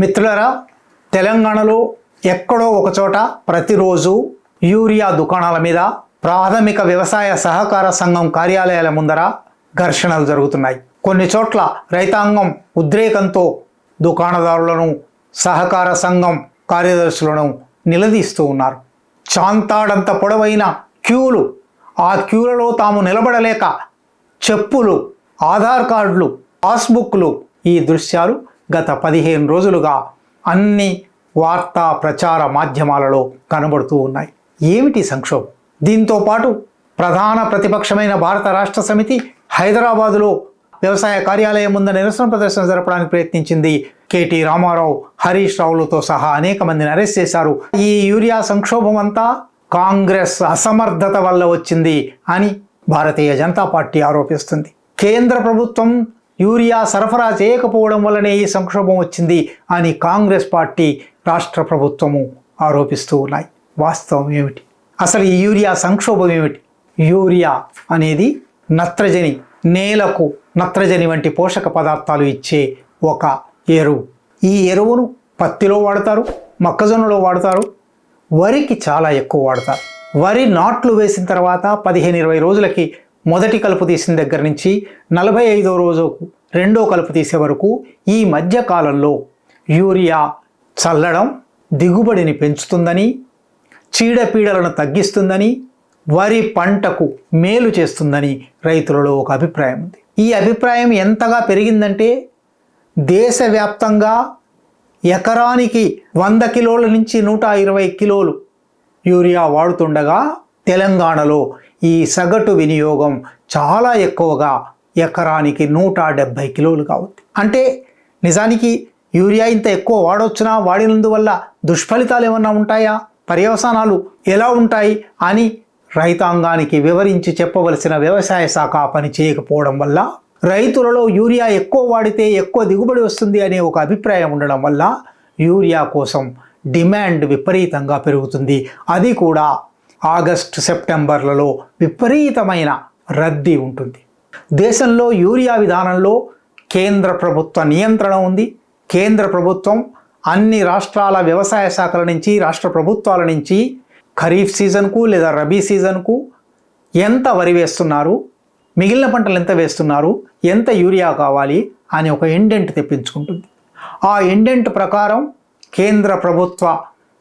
మిత్రులరా తెలంగాణలో ఎక్కడో ఒకచోట ప్రతిరోజు యూరియా దుకాణాల మీద ప్రాథమిక వ్యవసాయ సహకార సంఘం కార్యాలయాల ముందర ఘర్షణలు జరుగుతున్నాయి. కొన్ని చోట్ల రైతాంగం ఉద్రేకంతో దుకాణదారులను సహకార సంఘం కార్యదర్శులను నిలదీస్తూ ఉన్నారు. చాంతాడంత పొడవైన క్యూలు ఆ క్యూలలో తాము నిలబడలేక చెప్పులు ఆధార్ కార్డులు పాస్బుక్లు ఈ దృశ్యాలు గత పదిహేను రోజులుగా అన్ని వార్తా ప్రచార మాధ్యమాలలో కనబడుతూ ఉన్నాయి. ఏమిటి సంక్షోభం? దీంతో పాటు ప్రధాన ప్రతిపక్షమైన భారత రాష్ట్ర సమితి హైదరాబాదులో వ్యవసాయ కార్యాలయం ముందు నిరసన ప్రదర్శన జరపడానికి ప్రయత్నించింది. కేటీ రామారావు హరీష్ రావులతో సహా అనేక మందిని అరెస్ట్ చేశారు. ఈ యూరియా సంక్షోభం అంతా కాంగ్రెస్ అసమర్థత వల్ల వచ్చింది అని భారతీయ జనతా పార్టీ ఆరోపిస్తుంది. కేంద్ర ప్రభుత్వం యూరియా సరఫరా చేయకపోవడం వల్లనే ఈ సంక్షోభం వచ్చింది అని కాంగ్రెస్ పార్టీ రాష్ట్ర ప్రభుత్వము ఆరోపిస్తూ ఉన్నాయి. వాస్తవం ఏమిటి? అసలు ఈ యూరియా సంక్షోభం ఏమిటి? యూరియా అనేది నత్రజని నేలకు నత్రజని వంటి పోషక పదార్థాలు ఇచ్చే ఒక ఎరువు. ఈ ఎరువును పత్తిలో వాడతారు మొక్కజొన్నలో వాడతారు వరికి చాలా ఎక్కువ వాడతారు. వరి నాట్లు వేసిన తర్వాత పదిహేను ఇరవై రోజులకి మొదటి కలుపు తీసిన దగ్గర నుంచి నలభై ఐదో రోజుకు రెండో కలుపు తీసే వరకు ఈ మధ్య కాలంలో యూరియా చల్లడం దిగుబడిని పెంచుతుందని చీడపీడలను తగ్గిస్తుందని వరి పంటకు మేలు చేస్తుందని రైతులలో ఒక అభిప్రాయం ఉంది. ఈ అభిప్రాయం ఎంతగా పెరిగిందంటే దేశవ్యాప్తంగా ఎకరానికి వంద కిలోల నుంచి నూట ఇరవై కిలోలు యూరియా వాడుతుండగా తెలంగాణలో ఈ సగటు వినియోగం చాలా ఎక్కువగా ఎకరానికి నూట డెబ్భై కిలోలుగా ఉంది అంటే నిజానికి యూరియా ఇంత ఎక్కువ వాడొచ్చునా? వాడినందువల్ల దుష్ఫలితాలు ఏమన్నా ఉంటాయా? పర్యవసానాలు ఎలా ఉంటాయి? అని రైతాంగానికి వివరించి చెప్పవలసిన వ్యవసాయ శాఖ పని చేయకపోవడం వల్ల రైతులలో యూరియా ఎక్కువ వాడితే ఎక్కువ దిగుబడి వస్తుంది అనే ఒక అభిప్రాయం ఉండడం వల్ల యూరియా కోసం డిమాండ్ విపరీతంగా పెరుగుతుంది. అది కూడా ఆగస్టు సెప్టెంబర్లలో విపరీతమైన రద్దీ ఉంటుంది. దేశంలో యూరియా విధానంలో కేంద్ర ప్రభుత్వ నియంత్రణ ఉంది. కేంద్ర ప్రభుత్వం అన్ని రాష్ట్రాల వ్యవసాయ శాఖల నుంచి రాష్ట్ర ప్రభుత్వాల నుంచి ఖరీఫ్ సీజన్కు లేదా రబీ సీజన్కు ఎంత వరి వేస్తున్నారు మిగిలిన పంటలు ఎంత వేస్తున్నారు ఎంత యూరియా కావాలి అని ఒక ఇండెంట్ తెప్పించుకుంటుంది. ఆ ఇండెంట్ ప్రకారం కేంద్ర ప్రభుత్వ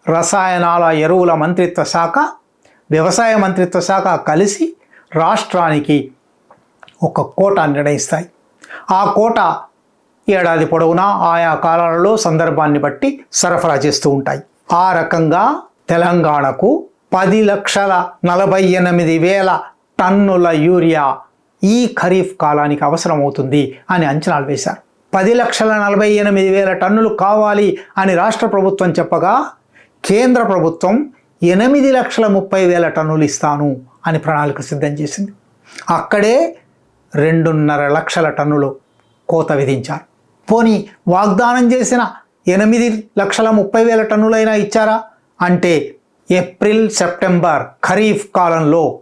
రసాయనాల ఎరువుల మంత్రిత్వ శాఖ వ్యవసాయ మంత్రిత్వ శాఖ కలిసి రాష్ట్రానికి ఒక కోట నిర్ణయిస్తాయి. ఆ కోట ఏడాది పొడవునా ఆయా కాలాలలో సందర్భాన్ని బట్టి సరఫరా చేస్తూ ఉంటాయి. ఆ రకంగా తెలంగాణకు పది లక్షల నలభై ఎనిమిది వేల టన్నుల యూరియా ఈ ఖరీఫ్ కాలానికి అవసరమవుతుంది అని అంచనాలు వేశారు. పది లక్షల నలభై ఎనిమిది వేల టన్నులు కావాలి అని రాష్ట్ర ప్రభుత్వం చెప్పగా కేంద్ర ప్రభుత్వం ఎనిమిది లక్షల ముప్పై వేల టన్నులు ఇస్తాను అని ప్రణాళిక సిద్ధం చేసింది. అక్కడే రెండున్నర లక్షల టన్నులు కోత విధించారు. పోనీ వాగ్దానం చేసిన ఎనిమిది లక్షల ముప్పై వేల టన్నులైనా ఇచ్చారా? అంటే ఏప్రిల్ సెప్టెంబర్ ఖరీఫ్ కాలంలో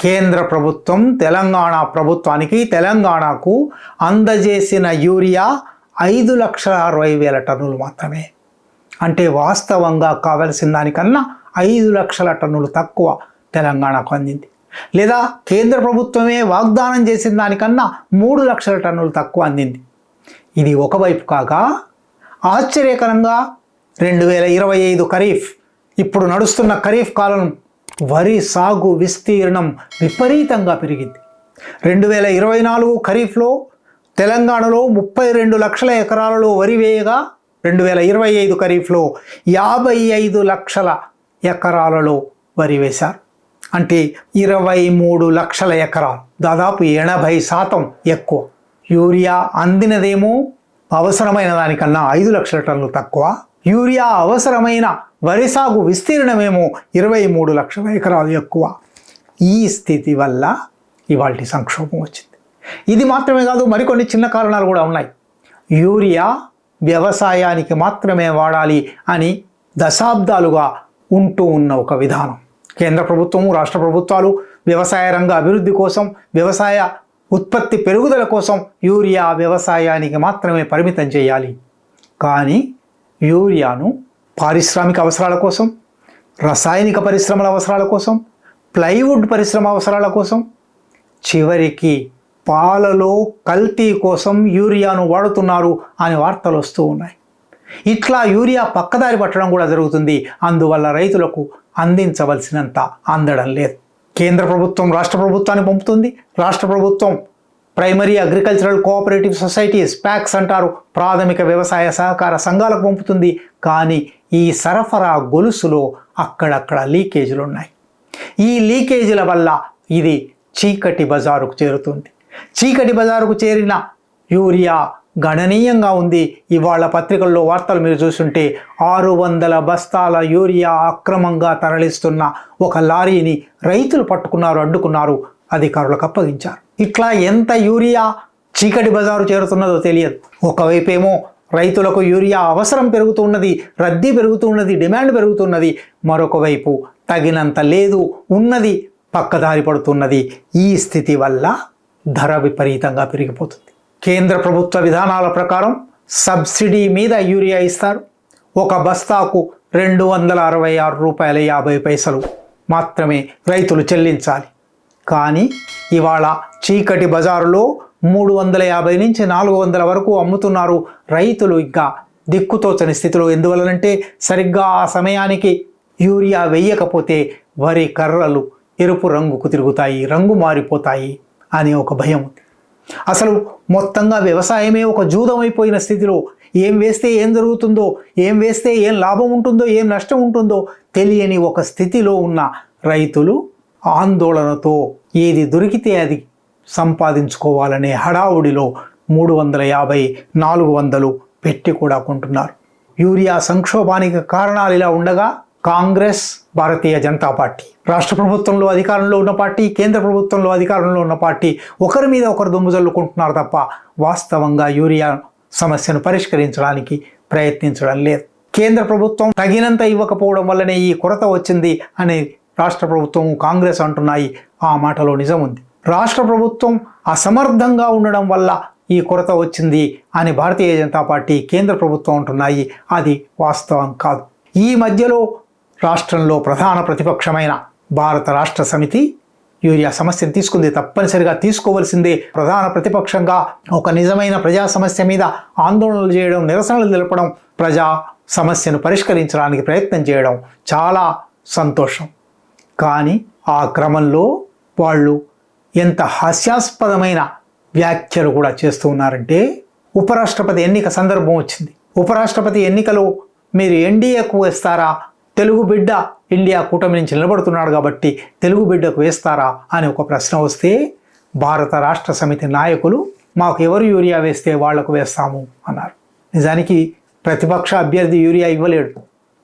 కేంద్ర ప్రభుత్వం తెలంగాణ ప్రభుత్వానికి తెలంగాణకు అందజేసిన యూరియా ఐదు లక్షల అరవై వేల టన్నులు మాత్రమే. అంటే వాస్తవంగా కావలసిన దానికన్నా ఐదు లక్షల టన్నులు తక్కువ తెలంగాణకు అందింది. లేదా కేంద్ర ప్రభుత్వమే వాగ్దానం చేసిన దానికన్నా మూడు లక్షల టన్నులు తక్కువ అందింది. ఇది ఒకవైపు కాగా ఆశ్చర్యకరంగా రెండు వేల ఇరవై ఐదు ఖరీఫ్ ఇప్పుడు నడుస్తున్న ఖరీఫ్ కాలం వరి సాగు విస్తీర్ణం విపరీతంగా పెరిగింది. రెండు వేల ఇరవై నాలుగు ఖరీఫ్లో తెలంగాణలో ముప్పై రెండు లక్షల ఎకరాలలో వరి వేయగా రెండు వేల ఇరవై ఐదు ఖరీఫ్లో యాభై ఐదు లక్షల ఎకరాలలో వరి వేశారు. అంటే ఇరవై మూడు లక్షల ఎకరాలు. దాదాపు ఎనభై శాతం ఎక్కువ. యూరియా అందినదేమో అవసరమైన దానికన్నా ఐదు లక్షల టన్నులు తక్కువ. యూరియా అవసరమైన వరి సాగు విస్తీర్ణమేమో ఇరవై మూడు లక్షల ఎకరాలు ఎక్కువ. ఈ స్థితి వల్ల ఇవాళ సంక్షోభం వచ్చింది. ఇది మాత్రమే కాదు మరికొన్ని చిన్న కారణాలు కూడా ఉన్నాయి. యూరియా వ్యవసాయానికి మాత్రమే వాడాలి అని దశాబ్దాలుగా ఉంటూ ఉన్న ఒక విధానం. కేంద్ర ప్రభుత్వము రాష్ట్ర ప్రభుత్వాలు వ్యవసాయ రంగ అభివృద్ధి కోసం వ్యవసాయ ఉత్పత్తి పెరుగుదల కోసం యూరియా వ్యవసాయానికి మాత్రమే పరిమితం చేయాలి. కానీ యూరియాను పారిశ్రామిక అవసరాల కోసం రసాయనిక పరిశ్రమల అవసరాల కోసం ప్లైవుడ్ పరిశ్రమ అవసరాల కోసం చివరికి పాలలో కల్తీ కోసం యూరియాను వాడుతున్నారు అనే వార్తలు వస్తూ ఉన్నాయి. ఇట్లా యూరియా పక్కదారి పట్టడం కూడా జరుగుతుంది. అందువల్ల రైతులకు అందించవలసినంత అందడం లేదు. కేంద్ర ప్రభుత్వం రాష్ట్ర ప్రభుత్వాన్ని పంపుతుంది. రాష్ట్ర ప్రభుత్వం primary agricultural cooperative societies PACS అంటారు. ప్రాథమిక వ్యవసాయ సహకార సంఘాలకు పంపుతుంది. కానీ ఈ సరఫరా గొలుసులో అక్కడక్కడ లీకేజీలు ఉన్నాయి. ఈ లీకేజీల వల్ల ఇది చీకటి బజారుకు చేరుతుంది. చీకటి బజారుకు చేరిన యూరియా గణనీయంగా ఉంది. ఇవాళ పత్రికల్లో వార్తలు మీరు చూస్తుంటే ఆరు వందల బస్తాల యూరియా అక్రమంగా తరలిస్తున్న ఒక లారీని రైతులు పట్టుకున్నారు అడ్డుకున్నారు అధికారులకు అప్పగించారు. ఇట్లా ఎంత యూరియా చీకటి బజారు చేరుతున్నదో తెలియదు. ఒకవైపేమో రైతులకు యూరియా అవసరం పెరుగుతున్నది రద్దీ పెరుగుతున్నది డిమాండ్ పెరుగుతున్నది మరొక వైపు తగినంత లేదు ఉన్నది పక్కదారి పడుతున్నది. ఈ స్థితి వల్ల ధర విపరీతంగా పెరిగిపోతుంది. కేంద్ర ప్రభుత్వ విధానాల ప్రకారం సబ్సిడీ మీద యూరియా ఇస్తారు. ఒక బస్తాకు రెండు వందల అరవై ఆరు రూపాయల యాభై పైసలు మాత్రమే రైతులు చెల్లించాలి. కానీ ఇవాళ చీకటి బజారులో మూడు వందల యాభై నుంచి నాలుగు వందల వరకు అమ్ముతున్నారు రైతులు. ఇంకా దిక్కుతోచని స్థితిలో ఎందువలనంటే సరిగ్గా ఆ సమయానికి యూరియా వేయకపోతే వరి కర్రలు ఎరుపు రంగుకు తిరుగుతాయి రంగు మారిపోతాయి అనే ఒక భయం. ఉంది అసలు మొత్తంగా వ్యవసాయమే ఒక జూదమైపోయిన స్థితిలో ఏం వేస్తే ఏం జరుగుతుందో ఏం వేస్తే ఏం లాభం ఉంటుందో ఏం నష్టం ఉంటుందో తెలియని ఒక స్థితిలో ఉన్న రైతులు ఆందోళనతో ఏది దొరికితే అది సంపాదించుకోవాలనే హడావుడిలో మూడు వందల యాభై నాలుగు వందలు పెట్టి కూడా కొంటున్నారు. యూరియా సంక్షోభానికి కారణాలు ఇలా ఉండగా కాంగ్రెస్ భారతీయ జనతా పార్టీ. రాష్ట్ర ప్రభుత్వంలో అధికారంలో ఉన్న పార్టీ కేంద్ర ప్రభుత్వంలో అధికారంలో ఉన్న పార్టీ ఒకరి మీద ఒకరు దుమ్ము చల్లుకుంటున్నారు తప్ప వాస్తవంగా యూరియా సమస్యను పరిష్కరించడానికి ప్రయత్నించడం లేదు. కేంద్ర ప్రభుత్వం తగినంత ఇవ్వకపోవడం వల్లనే ఈ కొరత వచ్చింది అని రాష్ట్ర ప్రభుత్వం కాంగ్రెస్ అంటున్నాయి. ఆ మాటలో నిజం ఉంది. రాష్ట్ర ప్రభుత్వం అసమర్థంగా ఉండడం వల్ల ఈ కొరత వచ్చింది అని భారతీయ జనతా పార్టీ కేంద్ర ప్రభుత్వం అంటున్నాయి. అది వాస్తవం కాదు. ఈ మధ్యలో రాష్ట్రంలో ప్రధాన ప్రతిపక్షమైన భారత రాష్ట్ర సమితి యూరియా సమస్యను తీసుకుంది. తప్పనిసరిగా తీసుకోవలసిందే ప్రధాన ప్రతిపక్షంగా ఒక నిజమైన ప్రజా సమస్య మీద ఆందోళనలు చేయడం నిరసనలు తెలపడం ప్రజా సమస్యను పరిష్కరించడానికి ప్రయత్నం చేయడం చాలా సంతోషం. కానీ ఆ క్రమంలో వాళ్ళు ఎంత హాస్యాస్పదమైన వ్యాఖ్యలు కూడా చేస్తూ ఉన్నారంటే ఉపరాష్ట్రపతి ఎన్నిక సందర్భం వచ్చింది. ఉపరాష్ట్రపతి ఎన్నికలో మీరు ఎన్డీఏకు వేస్తారా? తెలుగు బిడ్డ ఇండియా కూటమి నుంచి నిలబడుతున్నాడు కాబట్టి తెలుగు బిడ్డకు వేస్తారా అని ఒక ప్రశ్న వస్తే భారత రాష్ట్ర సమితి నాయకులు మాకు ఎవరు యూరియా వేస్తే వాళ్ళకు వేస్తాము అన్నారు. నిజానికి ప్రతిపక్ష అభ్యర్థి యూరియా ఇవ్వలేడు.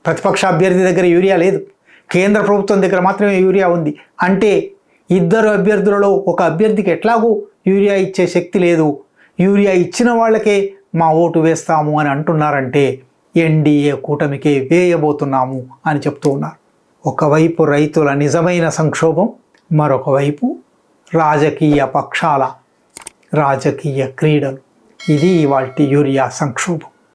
ప్రతిపక్ష అభ్యర్థి దగ్గర యూరియా లేదు. కేంద్ర ప్రభుత్వం దగ్గర మాత్రమే యూరియా ఉంది. అంటే ఇద్దరు అభ్యర్థులలో ఒక అభ్యర్థికి ఎట్లాగూ యూరియా ఇచ్చే శక్తి లేదు. యూరియా ఇచ్చిన వాళ్ళకే మా ఓటు వేస్తాము అని అంటున్నారంటే ఎన్డీఏ కూటమికే వేయబోతున్నాము అని చెప్తూ ఉన్నారు. ఒకవైపు రైతుల నిజమైన సంక్షోభం మరొకవైపు రాజకీయ పక్షాల రాజకీయ క్రీడలు. ఇది వాటి యూరియా సంక్షోభం.